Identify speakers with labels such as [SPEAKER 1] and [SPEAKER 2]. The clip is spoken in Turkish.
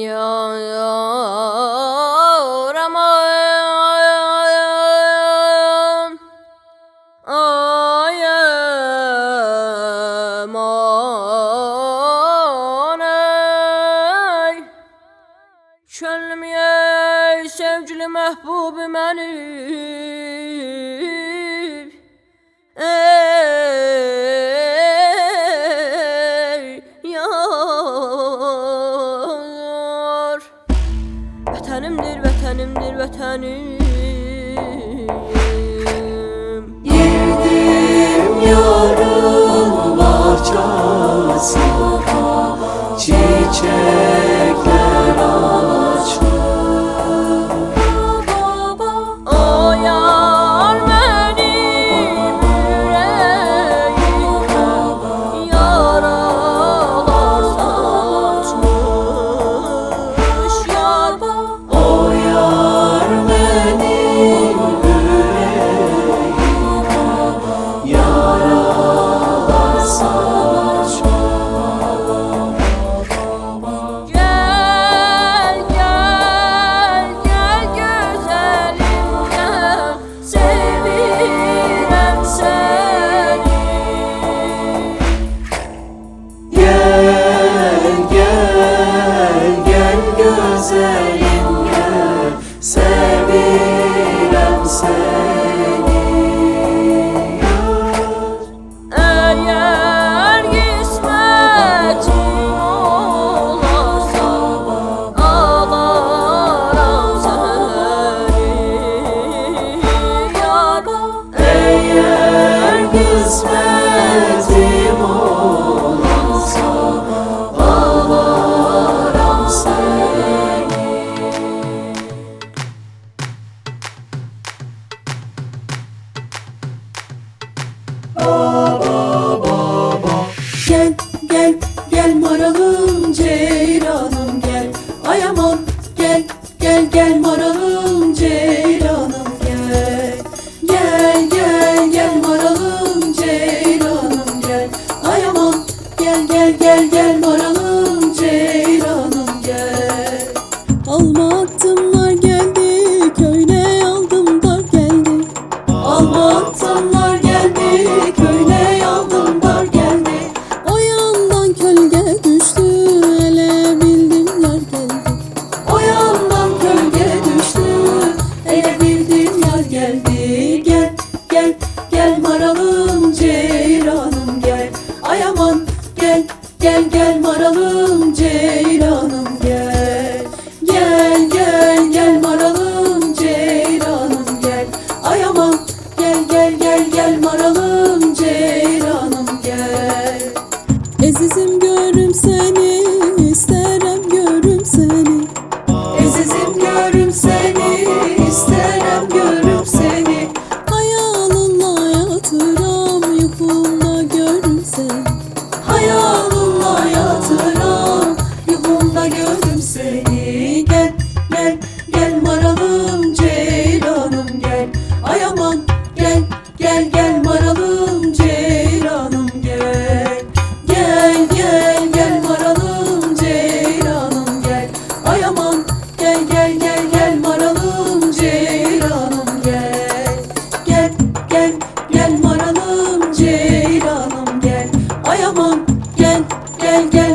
[SPEAKER 1] yoramam Ayem aney Çölmeye sevgili mehbubi məni benim bir
[SPEAKER 2] vətənim kısmetim olansa Bağlarım seni Baba baba Gel gel gel maralım ceyranım gel. Ay aman gel gel gel maralım gel gel gel gel varalım sessizim alguien
[SPEAKER 1] que